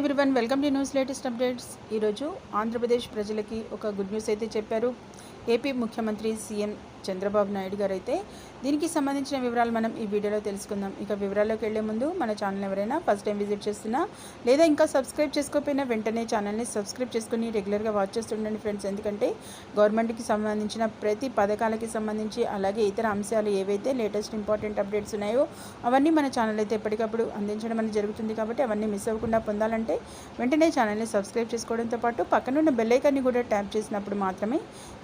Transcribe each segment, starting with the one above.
Everyone welcome to news latest updates ఈరోజు ఆంధ్రప్రదేశ్ ప్రజలకి ఒక గుడ్ న్యూస్ అయితే చెప్పారు. ఏపీ ముఖ్యమంత్రి సీఎం చంద్రబాబు నాయుడు గారు అయితే దీనికి సంబంధించిన వివరాలు మనం ఈ వీడియోలో తెలుసుకుందాం. ఇక వివరాల్లోకి వెళ్ళే ముందు మన ఛానల్ ఎవరైనా ఫస్ట్ టైం విజిట్ చేస్తున్నా లేదా ఇంకా సబ్స్క్రైబ్ చేసుకోకపోయినా వెంటనే ఛానల్ని సబ్స్క్రైబ్ చేసుకుని రెగ్యులర్గా వాచ్ చేస్తుండండి ఫ్రెండ్స్. ఎందుకంటే గవర్నమెంట్కి సంబంధించిన ప్రతి పథకాలకి సంబంధించి అలాగే ఇతర అంశాలు ఏవైతే లేటెస్ట్ ఇంపార్టెంట్ అప్డేట్స్ ఉన్నాయో అవన్నీ మన ఛానల్ అయితే ఎప్పటికప్పుడు అందించడం అనేది జరుగుతుంది కాబట్టి అవన్నీ మిస్ అవ్వకుండా పొందాలంటే వెంటనే ఛానల్ని సబ్స్క్రైబ్ చేసుకోవడంతో పాటు పక్కనున్న బెల్లైకాన్ని కూడా ట్యాప్ చేసినప్పుడు మాత్రమే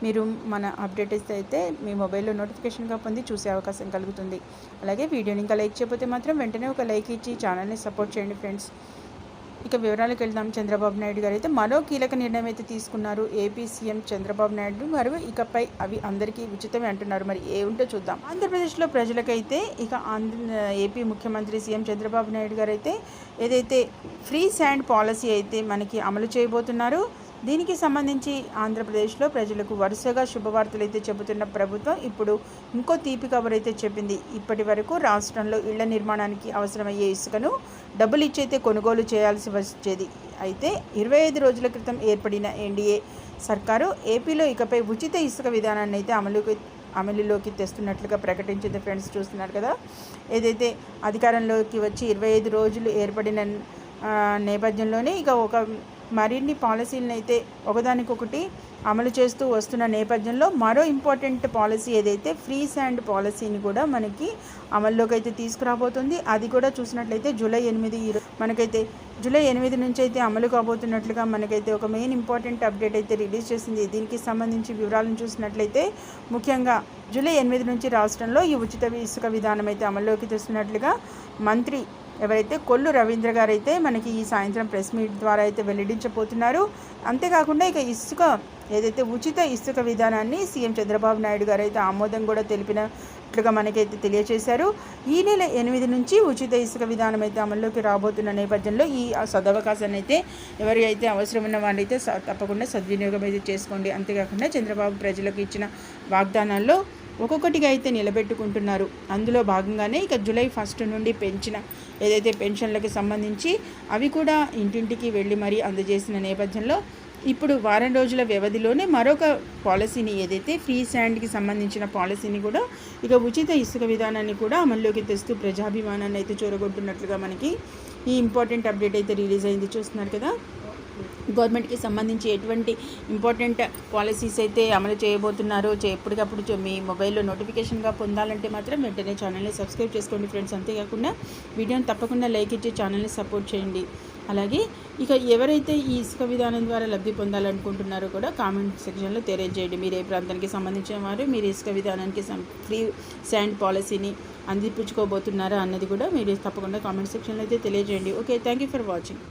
మీరు మన అప్డేట్స్ అయితే మీ మొబైల్లో నోటిఫికేషన్గా పొంది చూసే అవకాశం కలుగుతుంది. అలాగే వీడియోని ఇంకా లైక్ చేయకపోతే మాత్రం వెంటనే ఒక లైక్ ఇచ్చి ఛానల్ని సపోర్ట్ చేయండి ఫ్రెండ్స్. ఇక వివరాలకు వెళ్దాం. చంద్రబాబు నాయుడు గారు అయితే మరో కీలక నిర్ణయం అయితే తీసుకున్నారు. ఏపీ సీఎం చంద్రబాబు నాయుడు గారు ఇకపై అవి అందరికీ ఉచితమే అంటున్నారు. మరి ఏముంటో చూద్దాం. ఆంధ్రప్రదేశ్లో ప్రజలకైతే ఇక ఆంధ్ర ఏపీ ముఖ్యమంత్రి సీఎం చంద్రబాబు నాయుడు గారు అయితే ఏదైతే ఫ్రీ శాండ్ పాలసీ అయితే మనకి అమలు చేయబోతున్నారు దీనికి సంబంధించి ఆంధ్రప్రదేశ్లో ప్రజలకు వరుసగా శుభవార్తలు అయితే చెబుతున్న ప్రభుత్వం ఇప్పుడు ఇంకో తీపి కబర్ అయితే చెప్పింది. ఇప్పటి వరకు రాష్ట్రంలో ఇళ్ళ నిర్మాణానికి అవసరమయ్యే ఇసుకను డబ్బులు ఇచ్చైతే కొనుగోలు చేయాల్సి వచ్చేది. అయితే ఇరవై ఐదు రోజుల క్రితం ఏర్పడిన ఎన్డీఏ సర్కారు ఏపీలో ఇకపై ఉచిత ఇసుక విధానాన్ని అయితే అమలుకి అమలులోకి తెస్తున్నట్లుగా ప్రకటించింది. ఫ్రెండ్స్ చూస్తున్నారు కదా ఏదైతే అధికారంలోకి వచ్చి ఇరవై ఐదు రోజులు ఏర్పడిన నేపథ్యంలోనే ఇక ఒక మరిన్ని పాలసీలను అయితే ఒకదానికొకటి అమలు చేస్తూ వస్తున్న నేపథ్యంలో మరో ఇంపార్టెంట్ పాలసీ ఏదైతే ఫ్రీ శాండ్ పాలసీని కూడా మనకి అమల్లోకి అయితే తీసుకురాబోతుంది. అది కూడా చూసినట్లయితే జూలై ఎనిమిది మనకైతే జూలై ఎనిమిది నుంచి అయితే అమలు కాబోతున్నట్లుగా మనకైతే ఒక మెయిన్ ఇంపార్టెంట్ అప్డేట్ అయితే రిలీజ్ చేసింది. దీనికి సంబంధించి వివరాలను చూసినట్లయితే ముఖ్యంగా జూలై ఎనిమిది నుంచి రాష్ట్రంలో ఈ ఉచిత ఇసుక విధానం అయితే అమల్లోకి తెస్తున్నట్లుగా మంత్రి ఎవరైతే కొల్లు రవీంద్ర గారు అయితే మనకి ఈ సాయంత్రం ప్రెస్ మీట్ ద్వారా అయితే వెల్లడించబోతున్నారు. అంతేకాకుండా ఇక ఇసుక ఏదైతే ఉచిత ఇసుక విధానాన్ని సీఎం చంద్రబాబు నాయుడు గారు అయితే ఆమోదం కూడా తెలిపినట్లుగా మనకైతే తెలియజేశారు ఈ నెల ఎనిమిది నుంచి ఉచిత ఇసుక విధానం అయితే అమల్లోకి రాబోతున్న నేపథ్యంలో ఈ సదవకాశాన్ని అయితే ఎవరైతే అవసరం ఉన్న వాళ్ళైతే తప్పకుండా సద్వినియోగం అయితే చేసుకోండి. అంతేకాకుండా చంద్రబాబు ప్రజలకు ఇచ్చిన వాగ్దానాల్లో ఒక్కొక్కటిగా అయితే నిలబెట్టుకుంటున్నారు. అందులో భాగంగానే ఇక జూలై ఫస్ట్ నుండి పెంచిన ఏదైతే పెన్షన్లకు సంబంధించి అవి కూడా ఇంటింటికి వెళ్ళి మరీ అందజేసిన నేపథ్యంలో ఇప్పుడు వారం రోజుల వ్యవధిలోనే మరొక పాలసీని ఏదైతే ఫ్రీ శాండ్కి సంబంధించిన పాలసీని కూడా ఇక ఉచిత ఇసుక విధానాన్ని కూడా అమల్లోకి తెస్తూ ప్రజాభిమానాన్ని అయితే చూరగొట్టున్నట్లుగా మనకి ఈ ఇంపార్టెంట్ అప్డేట్ అయితే రిలీజ్ అయింది. చూస్తున్నారు కదా? గవర్నమెంట్కి సంబంధించి ఎటువంటి ఇంపార్టెంట్ పాలసీస్ అయితే అమలు చేయబోతున్నారో ఎప్పటికప్పుడు మీ మొబైల్లో నోటిఫికేషన్గా పొందాలంటే మాత్రం వెంటనే ఛానల్ని సబ్స్క్రైబ్ చేసుకోండి ఫ్రెండ్స్. అంతేకాకుండా వీడియోని తప్పకుండా లైక్ ఇచ్చి ఛానల్ని సపోర్ట్ చేయండి. అలాగే ఇక ఎవరైతే ఈ ఇసుక విధానం ద్వారా లబ్ధి పొందాలనుకుంటున్నారో కూడా కామెంట్ సెక్షన్లో తెలియజేయండి. మీరు ఏ ప్రాంతానికి సంబంధించిన వారు మీరు ఇసుక విధానానికి ఫ్రీ శాండ్ పాలసీని అందిపించుకోబోతున్నారా అన్నది కూడా మీరు తప్పకుండా కామెంట్ సెక్షన్లో అయితే తెలియజేయండి. Okay thank you for watching.